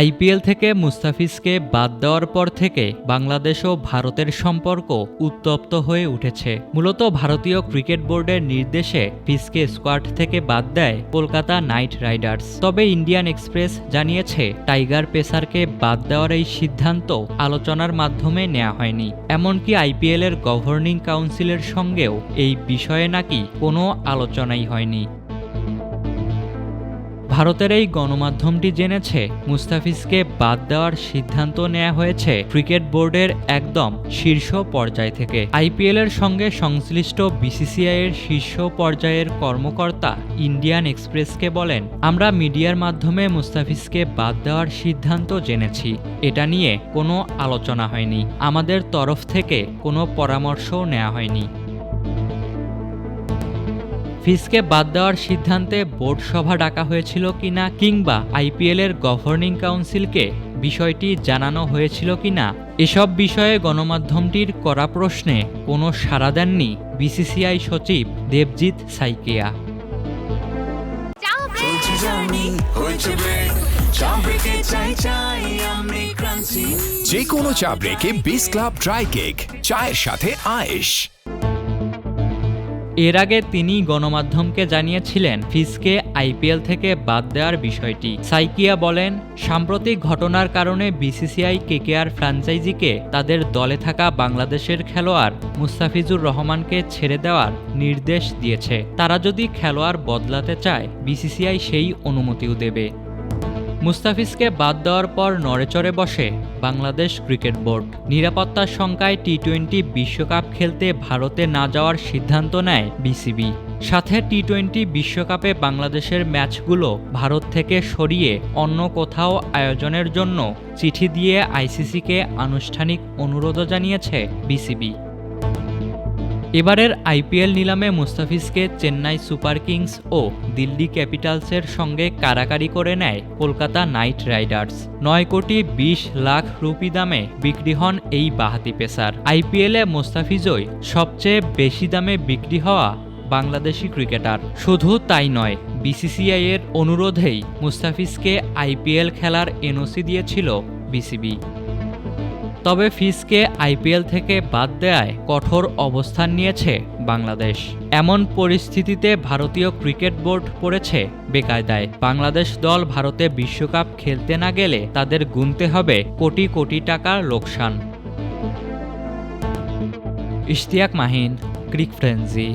IPL থেকে মুস্তাফিজকে বাদ দেওয়ার পর থেকে বাংলাদেশ ও ভারতের সম্পর্ক উত্তপ্ত হয়ে উঠেছে। মূলত ভারতীয় ক্রিকেট বোর্ডের নির্দেশে ফিসকে স্কোয়াড থেকে বাদ দেয় কলকাতা নাইট রাইডার্স। তবে ইন্ডিয়ান এক্সপ্রেস জানিয়েছে, টাইগার পেসারকে বাদ দেওয়ার এই সিদ্ধান্ত আলোচনার মাধ্যমে নেওয়া হয়নি। এমনকি আইপিএল এর গভর্নিং কাউন্সিলের সঙ্গেও এই বিষয়ে নাকি কোনো আলোচনাই হয়নি। ভারতের এই গণমাধ্যমটি জেনেছে, মুস্তাফিজকে বাদ দেওয়ার সিদ্ধান্ত নেওয়া হয়েছে ক্রিকেট বোর্ডের একদম শীর্ষ পর্যায় থেকে। আইপিএল এর সঙ্গে সংশ্লিষ্ট বিসিসিআই এর শীর্ষ পর্যায়ের কর্মকর্তা ইন্ডিয়ান এক্সপ্রেসকে বলেন, আমরা মিডিয়ার মাধ্যমে মুস্তাফিজকে বাদ দেওয়ার সিদ্ধান্ত জেনেছি। এটা নিয়ে কোনো আলোচনা হয়নি। আমাদের তরফ থেকে কোনো পরামর্শও নেওয়া হয়নি। ফিসকে বাদ দেওয়ার সিদ্ধান্তে বোর্ড সভা ডাকা হয়েছিল কিনা কিংবা আইপিএল এর গভর্নিং কাউন্সিলকে বিষয়টি জানানো হয়েছিল কিনা এসব বিষয়ে গণমাধ্যমটির করা প্রশ্নে কোনো সাড়া দেননি বিসিসিআই সচিব দেবজিৎ সাইকেয়া। যে কোনো চা ব্রেকে বিস ক্লাব ড্রাই কেক চায়ের সাথে আয়েশ। এর আগে তিনি গণমাধ্যমকে জানিয়েছিলেন ফিসকে আইপিএল থেকে বাদ দেওয়ার বিষয়টি। সাইকিয়া বলেন, সাম্প্রতিক ঘটনার কারণে বিসিসিআই, কেকেআর ফ্র্যাঞ্চাইজিকে তাদের দলে থাকা বাংলাদেশের খেলোয়াড় মুস্তাফিজুর রহমানকে ছেড়ে দেওয়ার নির্দেশ দিয়েছে। তারা যদি খেলোয়াড় বদলাতে চায়, বিসিসিআই সেই অনুমতিও দেবে। মুস্তাফিজকে বাদ দেওয়ার পর নড়েচড়ে বসে বাংলাদেশ ক্রিকেট বোর্ড। নিরাপত্তার শঙ্কায় টি টোয়েন্টি বিশ্বকাপ খেলতে ভারতে না যাওয়ার সিদ্ধান্ত নেয় বিসিবি। সাথে টি টোয়েন্টি বিশ্বকাপে বাংলাদেশের ম্যাচগুলো ভারত থেকে সরিয়ে অন্য কোথাও আয়োজনের জন্য চিঠি দিয়ে আইসিসিকে আনুষ্ঠানিক অনুরোধও জানিয়েছে বিসিবি। এবারের আইপিএল নিলামে মুস্তাফিজকে চেন্নাই সুপার কিংস ও দিল্লি ক্যাপিটালসের সঙ্গে কারাকারি করে নেয় কলকাতা নাইট রাইডার্স। নয় কোটি বিশ লাখ রুপি দামে বিক্রি হন এই বাহাতি পেসার। আইপিএলে মুস্তাফিজই সবচেয়ে বেশি দামে বিক্রি হওয়া বাংলাদেশি ক্রিকেটার। শুধু তাই নয়, বিসিসিআই এর অনুরোধেই মুস্তাফিজকে আইপিএল খেলার এনওসি দিয়েছিল বিসিবি। তবে ফিসকে আইপিএল থেকে বাদ দেয়ায় কঠোর অবস্থান নিয়েছে বাংলাদেশ। এমন পরিস্থিতিতে ভারতীয় ক্রিকেট বোর্ড পড়েছে বেকায়দায়। বাংলাদেশ দল ভারতে বিশ্বকাপ খেলতে না গেলে তাদের গুনতে হবে কোটি কোটি টাকার লোকসান। ইশতিয়াক মাহিন, ক্রিক ফ্রেন্সি।